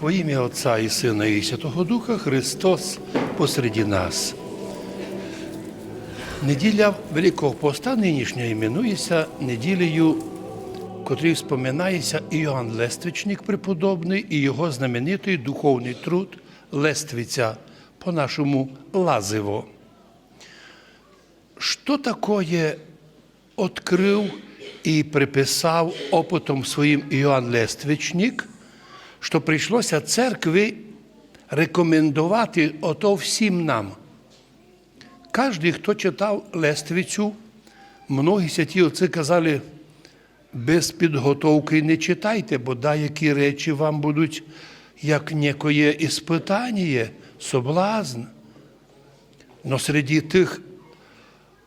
Во ім'я Отця і Сина і Святого Духа Христос посереді нас. Неділя Великого Поста нинішня іменується неділею, котрій споминається Іоанн Лествичник преподобний і його знаменитий духовний труд Лествиця, по-нашому Лазиво. Що такое открив і приписав опитом своїм Іоанн Лествичник, що прийшлося церкві рекомендувати ото всім нам. Кожен, хто читав Лествицю, многі святі отці казали, без підготовки не читайте, бо деякі речі вам будуть як некоє іспитання, соблазн. Но серед тих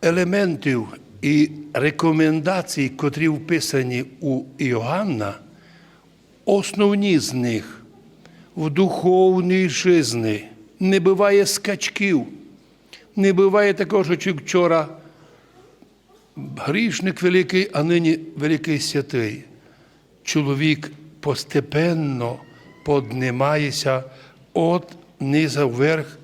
елементів і рекомендацій, котрі вписані у Іоганна, основні з них в духовній житті не буває скачків, не буває такого, що вчора грішник великий, а нині великий святий. Чоловік постепенно поднимається от низа вверх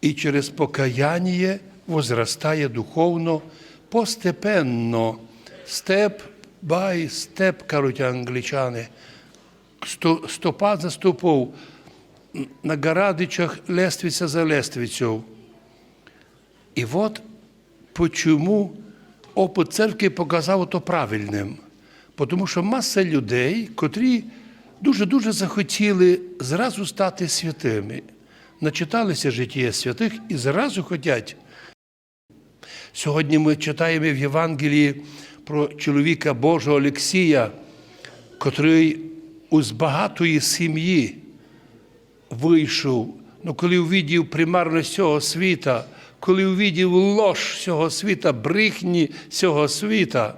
і через покаяння возростає духовно постепенно. Степ бай степ, кажуть англічани. Сто- Стопа за стопою, на Гарадичах лествиця за лествицею. І от почому опит церкви показав то правильним. Тому що маса людей, котрі дуже-дуже захотіли зразу стати святими, начиталися життя святих і зразу хотять. Сьогодні ми читаємо в Євангелії про чоловіка Божого Олексія, котрий з багатої сім'ї вийшов, ну коли увидів примарність цього світа, коли увидів лож цього світа, брехні цього світа,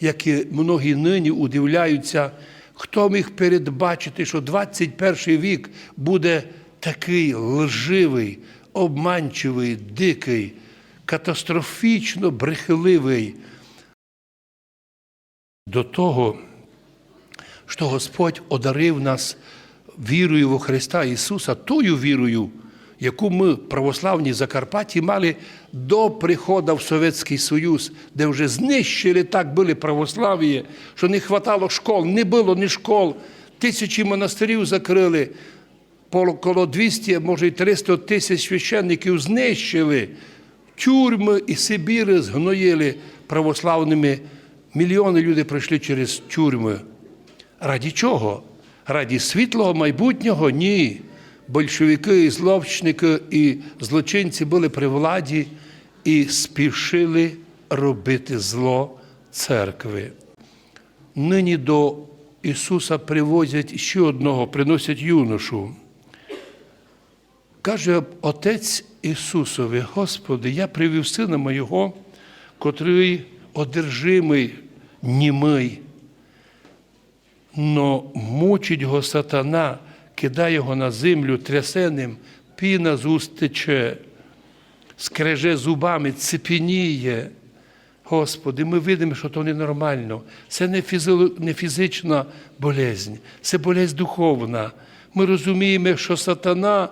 як і многі нині удивляються, хто міг передбачити, що 21 вік буде такий лживий, обманчивий, дикий, катастрофічно брехливий. До того, що Господь одарив нас вірою во Христа Ісуса, тою вірою, яку ми, православні Закарпатті, мали до приходу в Совєтський Союз, де вже знищили так були православ'я, що не хватало школ, не було ні школ, тисячі монастирів закрили, коло 200, може й 300 тисяч священників знищили, тюрми і Сибіри згноїли православними. Мільйони людей пройшли через тюрми. Раді чого? Раді світлого майбутнього? Ні. Большевики, і зловчники і злочинці були при владі і спішили робити зло церкви. Нині до Ісуса привозять ще одного, приносять юношу. Каже Отець Ісусові, Господи, я привів сина моєго, котрий одержимий, німий, но мучить його сатана, кидає його на землю трясеним, піна з уст тече, скреже зубами, цепеніє. Господи, ми видимо, що то ненормально. Це не, фізо... не фізична болезнь, це болезнь духовна. Ми розуміємо, що сатана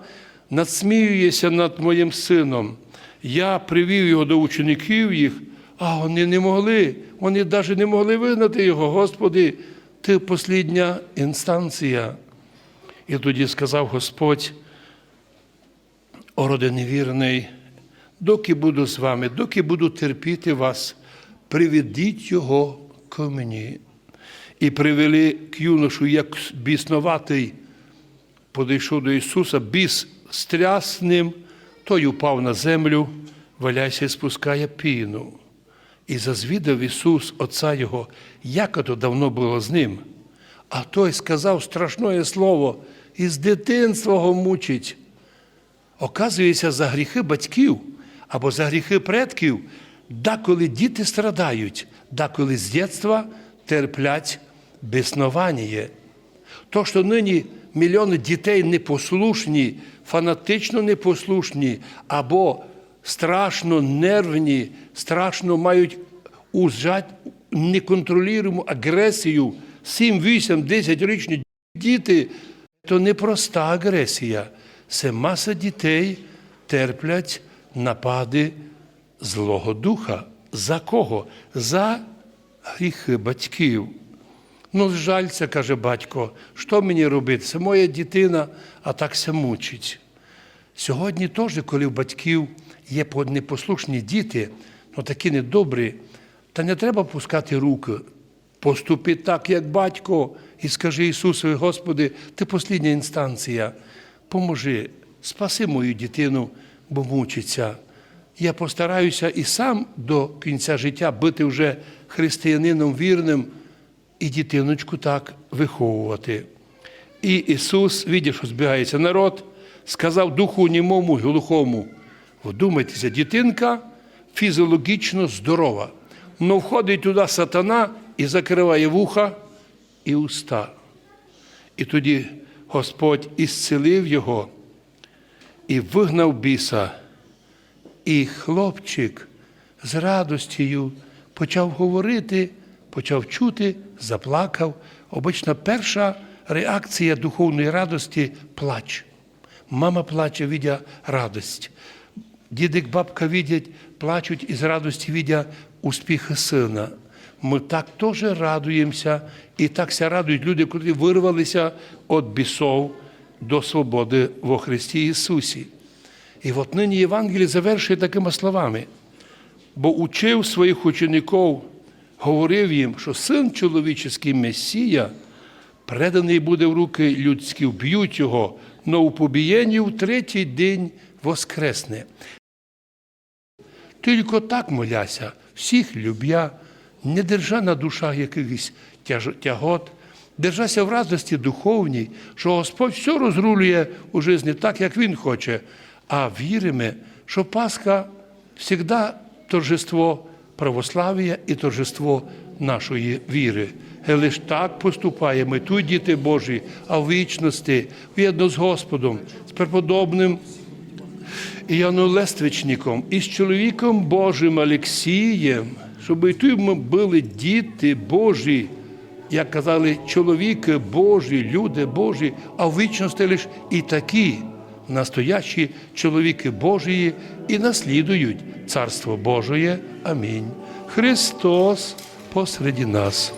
надсміюється над моїм сином. Я привів його до учеників їх, а вони не могли, вони навіть не могли вигнати його. Господи, ти послідня інстанція. І тоді сказав Господь, о роде невірний, доки буду з вами, доки буду терпіти вас, приведіть його к мені. І привели к юношу, як біснуватий, подійшов до Ісуса, біс стряс ним, той упав на землю, валяйся і спускає піну. І зазвідав Ісус Отця Його, як то давно було з ним. А той сказав страшне слово, із дитинства його мучить. Оказується, за гріхи батьків або за гріхи предків, деколи діти страдають, деколи з дитинства терплять безснування. То, що нині мільйони дітей непослушні, фанатично непослушні, або страшно нервні, страшно мають ужать неконтролюємо агресію, 7, 8, 10 річні діти то не проста агресія. Це маса дітей терплять напади Злого Духа. За кого? За гріхи батьків. Ну, жалься, каже батько, що мені робити? Це моя дитина, а так ся мучить. Сьогодні теж, коли в батьків є непослушні діти, ну такі недобрі, та не треба пускати руки. Поступи так, як батько, і скажи Ісусові, Господи, ти послідня інстанція. Поможи, спаси мою дитину, бо мучиться. Я постараюся і сам до кінця життя бути вже християнином вірним і дитиночку так виховувати. І Ісус, видя, що збігається народ, сказав духу німому, глухому, вдумайтеся, дитинка фізіологічно здорова, але входить туди сатана і закриває вуха і уста. І тоді Господь ісцелив його і вигнав біса. І хлопчик з радостю почав говорити, почав чути, заплакав. Обично перша реакція духовної радості плач. Мама плаче, видя радость. Дідик, бабка видять, плачуть із радості, видя успіхи сина. Ми так теж радуємося, і так ся радують люди, котрі вирвалися від бісов до свободи во Христі Ісусі. І от нині Євангеліє завершує такими словами, бо учив своїх учеників, говорив їм, що син чоловічий Месія преданий буде в руки людські, вб'ють його, но у побієнні в третій день воскресне. Тільки так моляся, всіх любя, не держа на душах якихось тягот, держася в радості духовній, що Господь все розрулює у житті так, як Він хоче, а віримо, що Пасха завжди торжество православ'я і торжество нашої віри. І лише так поступаємо тут, діти Божі, а в вічності, в'єдно з Господом, з преподобним Іоанном Лествичником і з чоловіком Божим Олексієм, щоб і тут ми були діти Божі, як казали, чоловіки Божі, люди Божі, а в вічності лише і такі настоящі чоловіки Божії і наслідують Царство Божоє. Амінь. Христос посереді нас.